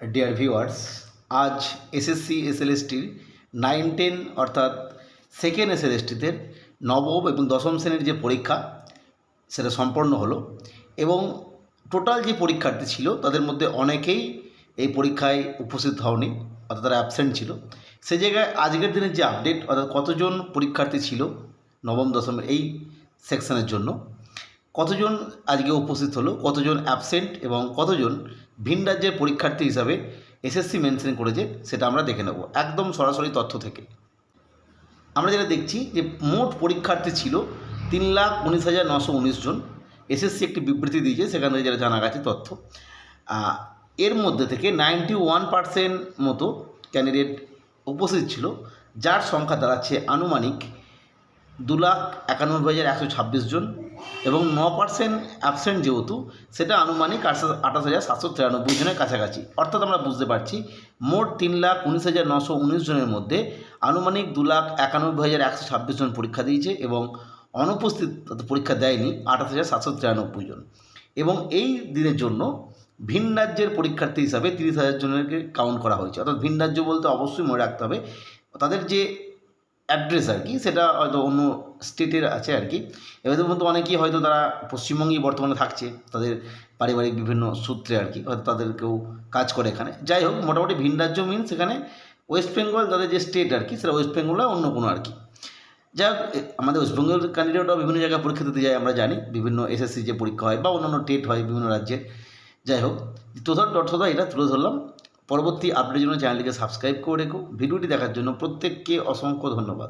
Deer viewers আজ SSC এসএলএসটির nine ten অর্থাৎ সেকেন্ড এসএলএসটিতে নবম এবং দশম শ্রেণির যে পরীক্ষা, সেটা সম্পন্ন হলো এবং টোটাল যে পরীক্ষার্থী ছিল, তাদের মধ্যে অনেকেই এই পরীক্ষায় উপস্থিত হওনি, অর্থাৎ তারা অ্যাবসেন্ট ছিল। সে জায়গায় আজকের দিনের যে আপডেট অর্থাৎ কতজন পরীক্ষার্থী ছিল নবম দশমের এই সেকশনের জন্য, কতজন আজকে উপস্থিত হলো, কতজন অ্যাবসেন্ট এবং কতজন ভিন রাজ্যের পরীক্ষার্থী হিসাবে এসএসসি মেনশন করেছে, সেটা আমরা দেখে নেব, একদম সরাসরি তথ্য থেকে। আমরা যেটা দেখছি যে মোট পরীক্ষার্থী ছিল তিন লাখ উনিশ হাজার নশো উনিশ জন। এসএসসি একটি বিবৃতি দিয়েছে, সেখান থেকে যেটা জানা গেছে তথ্য। এর মধ্যে থেকে নাইনটি ওয়ান পার্সেন্ট মতো ক্যান্ডিডেট উপস্থিত ছিল, যার সংখ্যা দাঁড়াচ্ছে আনুমানিক দু লাখ একানব্বই হাজার একশো ছাব্বিশ জন। এবং ন পার্সেন্ট অ্যাবসেন্ট যেহেতু, সেটা আনুমানিক আঠাশ হাজার সাতশো তিরানব্বই জনের কাছাকাছি। অর্থাৎ আমরা বুঝতে পারছি, মোট তিন লাখ উনিশ হাজার নশো উনিশ জনের মধ্যে আনুমানিক দু লাখ একানব্বই হাজার একশো ছাব্বিশ জন পরীক্ষা দিয়েছে এবং অনুপস্থিত পরীক্ষা দেয়নি আঠাশ হাজার সাতশো তিরানব্বই জন। এবং এই দিনের জন্য ভিন রাজ্যের পরীক্ষার্থী হিসাবে তিরিশ হাজার জনেরকে কাউন্ট করা হয়েছে। অর্থাৎ ভিন রাজ্য বলতে অবশ্যই মনে রাখতে হবে, তাদের যে অ্যাড্রেস আর কি, সেটা হয়তো অন্য স্টেটের আছে আর কি। এবার মধ্যে অনেকেই হয়তো তারা পশ্চিমবঙ্গেই বর্তমানে থাকছে, তাদের পারিবারিক বিভিন্ন সূত্রে আর কি, হয়তো তাদের কেউ কাজ করে এখানে। যাই হোক, মোটামুটি ভিন রাজ্য মিন সেখানে ওয়েস্ট বেঙ্গল তাদের যে স্টেট আর কি, সেটা ওয়েস্ট বেঙ্গল অন্য কোনো আর কি। যা আমাদের ওয়েস্ট বেঙ্গল ক্যান্ডিডেটরাও বিভিন্ন জায়গায় পরীক্ষা দিতে যায়, আমরা জানি। বিভিন্ন এসএসসি যে পরীক্ষা হয় বা অন্যান্য টেট হয় বিভিন্ন রাজ্যে। যাই হোক তোথার তথ্যটা এটা তুলে ধরলাম। পরবর্তী আপডেটের জন্য চ্যানেলটিকে সাবস্ক্রাইব করে রেখো। ভিডিওটি দেখার জন্য প্রত্যেককে অসংখ্য ধন্যবাদ।